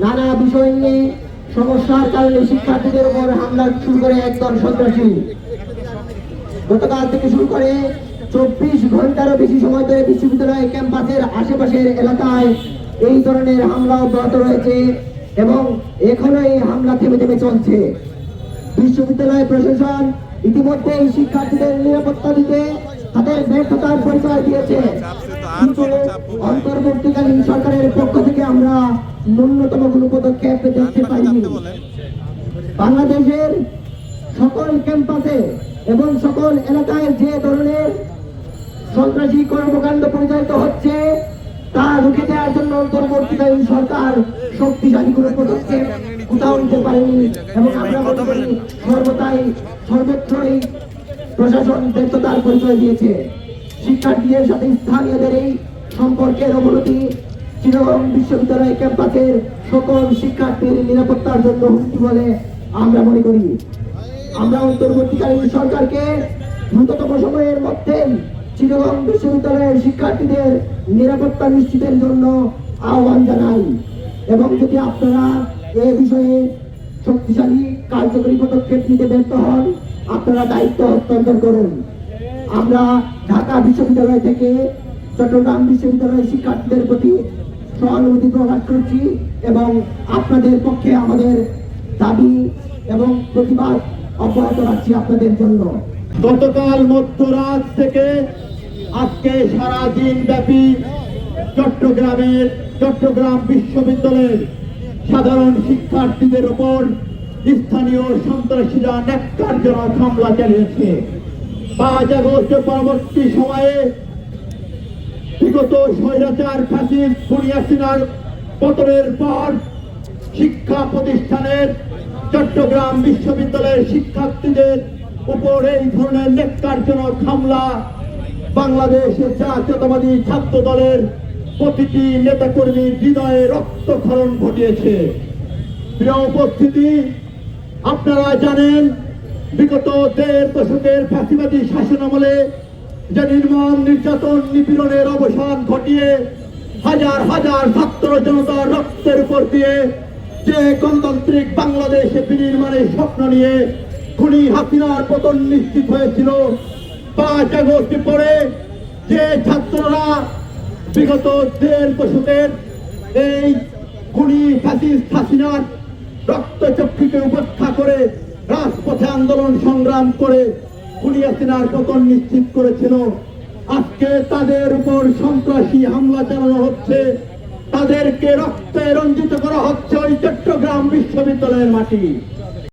নানা বিষয় নিয়ে সমস্যার কারণে শিক্ষার্থীদের উপর হামলা শুরু করে একদল সন্ত্রাসী। গতকাল থেকে শুরু করে চব্বিশ ঘন্টারও বেশি সময় ধরে বিশ্ববিদ্যালয় ক্যাম্পাসের আশেপাশের এলাকায় এই ধরনের হামলা অব্যাহত রয়েছে এবং এখনও এই হামলা থেমে থেমে চলছে। বিশ্ববিদ্যালয় প্রশাসন ইতিমধ্যেই শিক্ষার্থীদের নিরাপত্তা দিতে তাদের ব্যর্থতার পরিচয় দিয়েছে। অন্তর্বর্তীকালীন সরকারের পক্ষ থেকে আমরা ন্যূনতম কোনো পদক্ষেপ দেখতে পাইনি বাংলাদেশের সকল ক্যাম্পাসে এবং সকল এলাকায় যে ধরনের সন্ত্রাসী কর্মকাণ্ড পরিচালিত হচ্ছে তা রুখে দেওয়ার জন্য অন্তর্বর্তীকালীন সরকার শক্তিশালী কোনো পদক্ষেপ কোথাও নিতে পারেনি এবং আমরা সর্বদাই সর্বত্রই প্রশাসন ব্যর্থতার পরিচয় দিয়েছে। শিক্ষার্থীদের সাথে স্থানীয়দের এই সম্পর্কের অবনতি চিরগম বিশ্ববিদ্যালয় ক্যাম্পাসের সকল শিক্ষার্থীর নিরাপত্তার জন্য হুমকি বলে আমরা মনে করি। আমরা অন্তর্বর্তীকালীন সরকারকে দ্রুততম সময়ের মধ্যেই চিরগম বিশ্ববিদ্যালয়ের শিক্ষার্থীদের নিরাপত্তা নিশ্চিতের জন্য আহ্বান জানাই। এবং যদি আপনারা এ বিষয়ে শক্তিশালী কার্যকরী পদক্ষেপ নিতে ব্যর্থ হন, আপনারা দায়িত্ব হস্তান্তর করুন। আমরা ঢাকা বিশ্ববিদ্যালয় থেকে চট্টগ্রাম বিশ্ববিদ্যালয়ের শিক্ষার্থীদের প্রতি সহানুভূতি প্রকাশ করছি এবং আপনাদের পক্ষে আমাদের দাবি এবং প্রতিবাদ অব্যাহত রাখছি আপনাদের জন্য। গতকাল মধ্যরাত থেকে আজকে সারা দিন ব্যাপী চট্টগ্রামের চট্টগ্রাম বিশ্ববিদ্যালয়ের সাধারণ শিক্ষার্থীদের উপর স্থানীয় সন্ত্রাসীরা ন্যাক্কারজনক হামলা চালিয়েছে। পাঁচ আগস্ট পরবর্তী সময়ে বিগত স্বৈরাচার ফ্যাসিস্ট খুনিয়াসিনার পতনের পর শিক্ষা প্রতিষ্ঠানের চট্টগ্রাম বিশ্ববিদ্যালয়ের শিক্ষার্থীদের উপর এই ধরনের নেককারজনক হামলা বাংলাদেশ জাতীয়তাবাদী ছাত্র দলের প্রতিটি নেতাকর্মীর হৃদয়ে রক্তক্ষরণ ঘটিয়েছে। প্রিয় উপস্থিতি, আপনারা জানেন, বিগত দেড় দশকের ফাঁসিবাদী শাসনামলে যে নির্মম, নির্যাতন, নিপীড়নের অবসান ঘটিয়ে হাজার হাজার ছাত্র জনতার রক্তের উপর দিয়ে যে গণতান্ত্রিক বাংলাদেশে বিনির্মাণের স্বপ্ন নিয়ে খুনি হাসিনার পতন নিশ্চিত হয়েছিল, পাঁচ আগস্ট পরে যে ছাত্ররা বিগত দেড় দশকের এই খুনি ফ্যাসিস্ট হাসিনার রক্তচক্ষুকে উপেক্ষা করে রাজপথে আন্দোলন সংগ্রাম করে খুনি হাসিনার পতন নিশ্চিত করেছিল। আজকে তাদের উপর সন্ত্রাসী হামলা চালানো হচ্ছে। তাদেরকে রক্তে রঞ্জিত করা হচ্ছে ওই চট্টগ্রাম বিশ্ববিদ্যালয়ের মাটি।